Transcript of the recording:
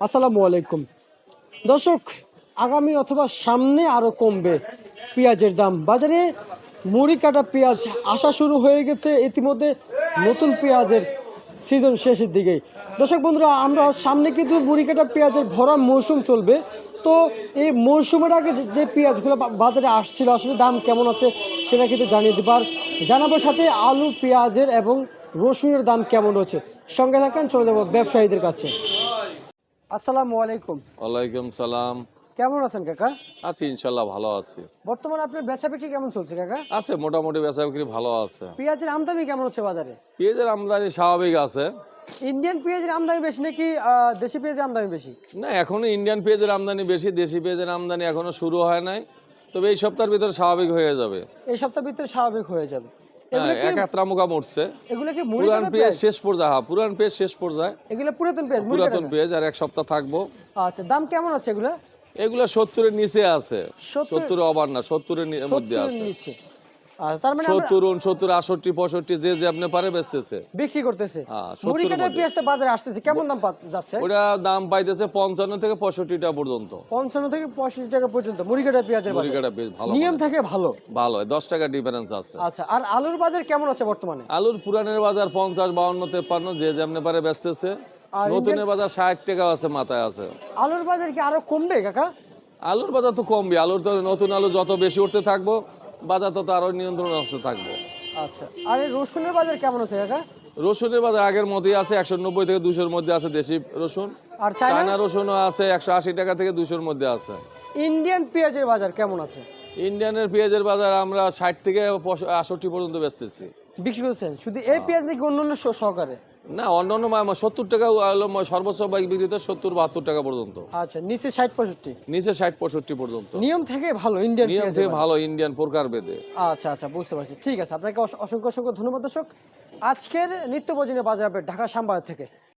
আসসালামু আলাইকুম। দর্শক, আগামী অথবা সামনে আরও কমবে পেঁয়াজের দাম। বাজারে মুড়ি কাটা পেঁয়াজ আসা শুরু হয়ে গেছে। ইতিমধ্যে নতুন পেঁয়াজের সিজন শেষের দিকেই দর্শক বন্ধুরা, আমরা সামনে কিন্তু মুড়ি কাটা পেঁয়াজের ভরা মৌসুম চলবে। তো এই মৌসুমের আগে যে- পেঁয়াজগুলো বাজারে আসছিল, আসলে দাম কেমন আছে সেটা কিন্তু জানিয়ে দেবার। জানাব সাথে আলু পেঁয়াজের এবং রসুনের দাম কেমন রয়েছে। সঙ্গে থাকেন চলে যাব ব্যবসায়ীদের কাছে। আসসালামু আলাইকুম। ওয়ালাইকুম সালাম। কেমন আছেন কাকা? আছি ইনশাল্লাহ ভালো আছি। বর্তমানে আপনার বেচা বিক্রি কেমন চলছে কাকা? আছে মোটামুটি বেচা বিক্রি ভালো আছে। পেঁয়াজের আমদানি কেমন হচ্ছে বাজারে? পেঁয়াজের আমদানি স্বাভাবিক আছে। ইন্ডিয়ান পেঁয়াজের আমদানি বেশি নাকি দেশি পেঁয়াজের আমদানি বেশি? না এখনও ইন্ডিয়ান পেঁয়াজের আমদানি বেশি দেশি পেঁয়াজের আমদানি এখনও শুরু হয় নাই। তবে এই সপ্তাহের ভিতরে স্বাভাবিক হয়ে যাবে। এই সপ্তাহের ভিতরে স্বাভাবিক হয়ে যাবে। হ্যাঁ মরছে। এগুলো কি পুরান পেঁয়াজ শেষ পর্যায়ে হ্যাঁ পুরান পেঁয়াজ শেষ পর্যায়ে এগুলো পুরাতন পেঁয়াজ পুরাতন পেঁয়াজ আর এক সপ্তাহ থাকব। আচ্ছা দাম কেমন আছে এগুলো? এগুলো সত্তরের নিচে আছে। সত্তর- অবার না সত্তরের মধ্যে আছে। তার মানে যে যে আপনি পারে বেচতেছে। বিক্রি করতেছে। হ্যাঁ, মুড়ি কাটা মধ্যে। পেঁয়াজটা বাজারে আসতেছে কেমন দাম যাচ্ছে? ওটা দাম পাইতেছে পঞ্চান্ন থেকে পঁয়ষট্টিটা পর্যন্ত। পঞ্চান্ন থেকে পঁয়ষট্টি টাকা পর্যন্ত মুড়ি কাটা পেঁয়াজের বাজার। মুড়িকাটা বেশ ভালো নিয়ম মানে। ভালো। ভালো দশ টাকা ডিফারেন্স আছে। আচ্ছা আর আলুর বাজার কেমন আছে বর্তমানে? আলুর পুরানের বাজার পঞ্চাশ বাউন্ন তেপ্পান্ন যে যেমনি পারে বেচতেছে। নতুনের বাজার ষাট টাকা আছে মাথায় আছে। আলুর বাজার কি আরও কমবে কাকা? আলুর বাজার তো কমবে আলুর তো নতুন আলু যত বেশি উঠতে থাকব বাজার তত আরও নিয়ন্ত্রণ আসতে থাকব। আচ্ছা আর এই রসুনের বাজার কেমন হচ্ছে কাকা? রসুনের বাজার আগের মতোই আছে একশো নব্বই থেকে দুশোর মধ্যে আছে দেশি রসুন। আর চায়না? চায়না রসুনও আছে একশো আশি টাকা থেকে দুশোর মধ্যে আছে। ইন্ডিয়ান পেঁয়াজের বাজার কেমন আছে? ইন্ডিয়ানের পেঁয়াজের বাজার আমরা ষাট থেকে আষট্টি পর্যন্ত বেচতেছি। বিক্রি করছেন? শুধু এই পেঁয়াজ নাকি অন্য অন্য সহকারে? না অন্যান্য সত্তর টাকা হলো সর্বোচ্চ বাইক বিক্রিতে সত্তর বাহাত্তর টাকা পর্যন্ত। আচ্ছা নিচে ষাট পঁয়ষট্টি? নিচে ষাট পঁয়ষট্টি পর্যন্ত। নিয়ম থেকে ভালো ইন্ডিয়ান নিয়ম থেকে ভালো ইন্ডিয়ান প্রকার বেদে আচ্ছা আচ্ছা বুঝতে পারছি। ঠিক আছে আপনাকে অস- অসংখ্য অসংখ্য ধন্যবাদ দর্শক। আজকের নিত্য প্রয়োজনীয় বাজার আপডেট ঢাকা সাম্বাদ থেকে।